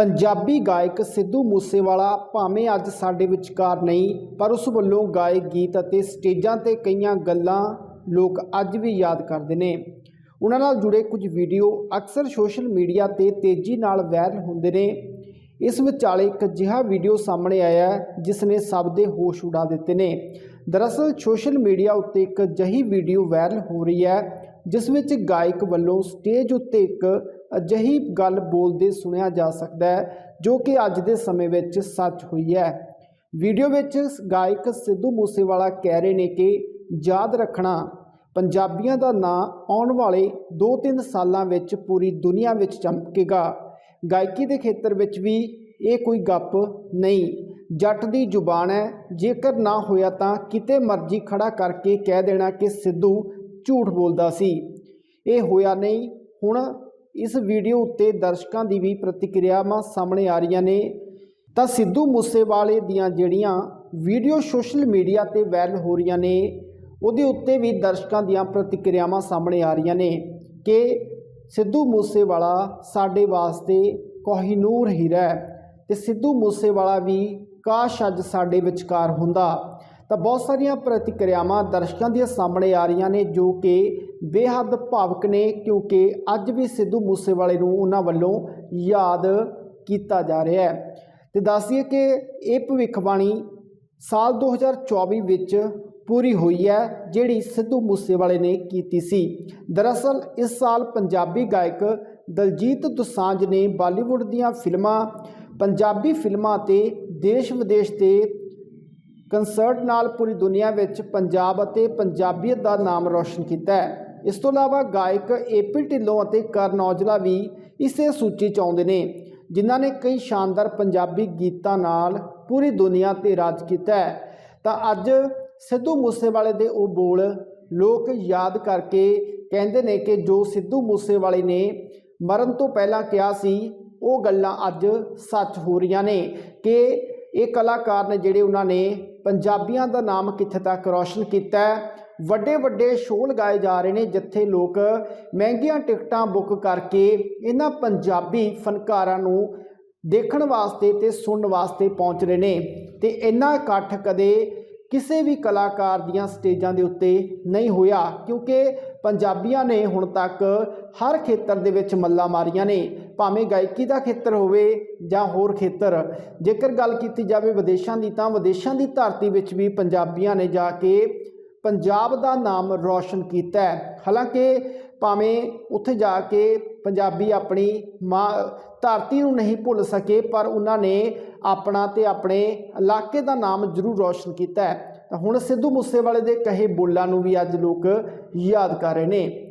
ਪੰਜਾਬੀ ਗਾਇਕ ਸਿੱਧੂ ਮੂਸੇਵਾਲਾ ਭਾਵੇਂ ਅੱਜ ਸਾਡੇ ਵਿਚਕਾਰ ਨਹੀਂ, ਪਰ ਉਸ ਵੱਲੋਂ ਗਾਏ ਗੀਤ ਅਤੇ ਸਟੇਜਾਂ ਤੇ ਕਈਆਂ ਗੱਲਾਂ ਲੋਕ ਅੱਜ ਵੀ ਯਾਦ ਕਰਦੇ ਨੇ। ਉਹਨਾਂ ਨਾਲ ਜੁੜੇ ਕੁਝ ਵੀਡੀਓ ਅਕਸਰ ਸੋਸ਼ਲ ਮੀਡੀਆ ਤੇ ਤੇਜ਼ੀ ਨਾਲ ਵਾਇਰਲ ਹੁੰਦੇ ਨੇ। ਇਸ ਵਿਚਾਲੇ ਇੱਕ ਅਜਿਹਾ ਵੀਡੀਓ ਸਾਹਮਣੇ ਆਇਆ ਜਿਸ ਨੇ ਸਭ ਦੇ ਹੋਸ਼ ਉਡਾ ਦਿੱਤੇ ਨੇ। ਦਰਅਸਲ ਸੋਸ਼ਲ ਮੀਡੀਆ ਉੱਤੇ ਇੱਕ ਅਜਿਹੀ ਵੀਡੀਓ ਵਾਇਰਲ ਹੋ ਰਹੀ ਹੈ, ਜਿਸ ਵਿੱਚ ਗਾਇਕ ਵੱਲੋਂ ਸਟੇਜ ਉੱਤੇ ਇੱਕ ਅਜਿਹੀ ਗੱਲ ਬੋਲਦੇ ਸੁਣਿਆ ਜਾ ਸਕਦਾ ਹੈ, ਜੋ ਕਿ ਅੱਜ ਦੇ ਸਮੇਂ ਵਿੱਚ ਸੱਚ ਹੋਈ ਹੈ। ਵੀਡੀਓ ਵਿੱਚ ਗਾਇਕ ਸਿੱਧੂ ਮੂਸੇਵਾਲਾ ਕਹਿ ਰਹੇ ਨੇ ਕਿ ਯਾਦ ਰੱਖਣਾ, ਪੰਜਾਬੀਆਂ ਦਾ ਨਾਂ ਆਉਣ ਵਾਲੇ 2-3 ਸਾਲਾਂ ਵਿੱਚ ਪੂਰੀ ਦੁਨੀਆ ਵਿੱਚ ਚਮਕੇਗਾ। ਗਾਇਕੀ ਦੇ ਖੇਤਰ ਵਿੱਚ ਵੀ ਇਹ ਕੋਈ ਗੱਪ ਨਹੀਂ। ਜੱਟ ਦੀ ਜ਼ੁਬਾਨ ਹੈ, ਜੇਕਰ ਨਾ ਹੋਇਆ ਤਾਂ ਕਿਤੇ ਮਰਜ਼ੀ ਖੜਾ ਕਰਕੇ ਕਹਿ ਦੇਣਾ ਕਿ ਸਿੱਧੂ ਝੂਠ ਬੋਲਦਾ ਸੀ। ਇਹ ਹੋਇਆ ਨਹੀਂ, ਹੁਣ ਇਸ ਵੀਡੀਓ ਉੱਤੇ ਦਰਸ਼ਕਾਂ ਦੀ ਵੀ ਪ੍ਰਤੀਕਿਰਿਆਵਾਂ ਸਾਹਮਣੇ ਆ ਰਹੀਆਂ ਨੇ। ਤਾਂ ਸਿੱਧੂ ਮੂਸੇਵਾਲੇ ਦੀਆਂ ਜਿਹੜੀਆਂ ਵੀਡੀਓ ਸੋਸ਼ਲ ਮੀਡੀਆ ਤੇ ਵਾਇਰਲ ਹੋ ਰਹੀਆਂ ਨੇ, ਉਹਦੇ ਉੱਤੇ ਵੀ ਦਰਸ਼ਕਾਂ ਦੀਆਂ ਪ੍ਰਤੀਕਿਰਿਆਵਾਂ ਸਾਹਮਣੇ ਆ ਰਹੀਆਂ ਨੇ ਕਿ ਸਿੱਧੂ ਮੂਸੇਵਾਲਾ ਸਾਡੇ ਵਾਸਤੇ ਕੋਹੀਨੂਰ ਹੀਰਾ ਹੈ ਤੇ ਸਿੱਧੂ ਮੂਸੇਵਾਲਾ ਵੀ ਕਾਸ਼ ਅੱਜ ਸਾਡੇ ਵਿਚਕਾਰ ਹੁੰਦਾ। ਤਾਂ ਬਹੁਤ ਸਾਰੀਆਂ ਪ੍ਰਤੀਕਿਰਿਆਵਾਂ ਦਰਸ਼ਕਾਂ ਦੀਆਂ ਸਾਹਮਣੇ ਆ ਰਹੀਆਂ ਨੇ ਜੋ ਕਿ ਬੇਹੱਦ ਭਾਵਕ ਨੇ ਕਿਉਂਕਿ ਅੱਜ ਵੀ ਸਿੱਧੂ ਮੂਸੇਵਾਲੇ ਨੂੰ ਉਹਨਾਂ ਵੱਲੋਂ ਯਾਦ ਕੀਤਾ ਜਾ ਰਿਹਾ ਹੈ। ਤੇ ਦੱਸ ਕਿ ਇਹ ਭਵਿੱਖਬਾਣੀ ਸਾਲ 2024 ਵਿੱਚ ਪੂਰੀ ਹੋਈ ਹੈ, ਜਿਹੜੀ ਸਿੱਧੂ ਮੂਸੇਵਾਲੇ ਨੇ ਕੀਤੀ ਸੀ। ਦਰਅਸਲ ਇਸ ਸਾਲ ਪੰਜਾਬੀ ਗਾਇਕ ਦਲਜੀਤ ਦੁਸਾਂਝ ਨੇ ਬਾਲੀਵੁੱਡ ਦੀਆਂ ਫਿਲਮਾਂ, ਪੰਜਾਬੀ ਫਿਲਮਾਂ 'ਤੇ ਦੇਸ਼ ਵਿਦੇਸ਼ ਦੇ ਕੰਸਰਟ ਨਾਲ ਪੂਰੀ ਦੁਨੀਆ ਵਿੱਚ ਪੰਜਾਬ ਅਤੇ ਪੰਜਾਬੀਅਤ ਦਾ ਨਾਮ ਰੌਸ਼ਨ ਕੀਤਾ ਹੈ। ਇਸ ਤੋਂ ਇਲਾਵਾ ਗਾਇਕ ਏਪੀ ਢਿੱਲੋਂ ਅਤੇ ਕਰਨ ਔਜਲਾ ਵੀ ਇਸੇ ਸੂਚੀ 'ਚ ਆਉਂਦੇ ਨੇ, ਜਿਨ੍ਹਾਂ ਨੇ ਕਈ ਸ਼ਾਨਦਾਰ ਪੰਜਾਬੀ ਗੀਤਾਂ ਨਾਲ ਪੂਰੀ ਦੁਨੀਆ ਤੇ ਰਾਜ ਕੀਤਾ ਹੈ। ਤਾਂ ਅੱਜ ਸਿੱਧੂ ਮੂਸੇਵਾਲੇ ਦੇ ਉਹ ਬੋਲ ਲੋਕ ਯਾਦ ਕਰਕੇ ਕਹਿੰਦੇ ਨੇ ਕਿ ਜੋ ਸਿੱਧੂ ਮੂਸੇਵਾਲੇ ਨੇ ਮਰਨ ਤੋਂ ਪਹਿਲਾਂ ਕਿਹਾ ਸੀ, ਉਹ ਗੱਲਾਂ ਅੱਜ ਸੱਚ ਹੋ ਰਹੀਆਂ ਨੇ ਕਿ ਇਹ ਕਲਾਕਾਰ ਨੇ ਜਿਹੜੇ ਉਹਨਾਂ ਨੇ ਪੰਜਾਬੀਆਂ ਦਾ ਨਾਮ ਕਿੱਥੇ ਤੱਕ ਰੌਸ਼ਨ ਕੀਤਾ ਹੈ, ਵੱਡੇ ਵੱਡੇ ਸ਼ੋਅ ਲਗਾਏ ਜਾ ਰਹੇ ਨੇ ਜਿੱਥੇ ਲੋਕ ਮਹਿੰਗੀਆਂ ਟਿਕਟਾਂ ਬੁੱਕ ਕਰਕੇ ਇਹਨਾਂ ਪੰਜਾਬੀ ਫਨਕਾਰਾਂ ਨੂੰ ਦੇਖਣ ਵਾਸਤੇ ਤੇ ਸੁਣਨ ਵਾਸਤੇ ਪਹੁੰਚ ਰਹੇ ਨੇ ਤੇ ਇੰਨਾ ਇਕੱਠ ਕਦੇ ਕਿਸੇ ਵੀ ਕਲਾਕਾਰ ਦੀਆਂ ਸਟੇਜਾਂ ਦੇ ਉੱਤੇ ਨਹੀਂ ਹੋਇਆ, ਕਿਉਂਕਿ ਪੰਜਾਬੀਆਂ ਨੇ ਹੁਣ ਤੱਕ ਹਰ ਖੇਤਰ ਦੇ ਵਿੱਚ ਮੱਲਾ ਮਾਰੀਆਂ ਨੇ। ਭਾਵੇਂ ਗਾਇਕੀ ਦਾ ਖੇਤਰ ਹੋਵੇ ਜਾਂ ਹੋਰ ਖੇਤਰ, ਜੇਕਰ ਗੱਲ ਕੀਤੀ ਜਾਵੇ ਵਿਦੇਸ਼ਾਂ ਦੀ ਤਾਂ ਵਿਦੇਸ਼ਾਂ ਦੀ ਧਰਤੀ ਵਿੱਚ ਵੀ ਪੰਜਾਬੀਆਂ ਨੇ ਜਾ ਕੇ ਪੰਜਾਬ ਦਾ ਨਾਮ ਰੌਸ਼ਨ ਕੀਤਾ ਹੈ। ਹਾਲਾਂਕਿ ਭਾਵੇਂ ਉੱਥੇ ਜਾ ਕੇ ਪੰਜਾਬੀ ਆਪਣੀ ਮਾਂ, ਧਰਤੀ ਨੂੰ ਨਹੀਂ ਭੁੱਲ ਸਕੇ, ਪਰ ਉਹਨਾਂ ਨੇ ਆਪਣਾ ਤੇ ਆਪਣੇ ਇਲਾਕੇ ਦਾ ਨਾਮ ਜ਼ਰੂਰ ਰੌਸ਼ਨ ਕੀਤਾ ਹੈ। ਤਾਂ ਹੁਣ ਸਿੱਧੂ ਮੂਸੇਵਾਲੇ ਦੇ ਕਹੇ ਬੋਲਾਂ ਨੂੰ ਵੀ ਅੱਜ ਲੋਕ ਯਾਦ ਕਰ ਰਹੇ ਨੇ।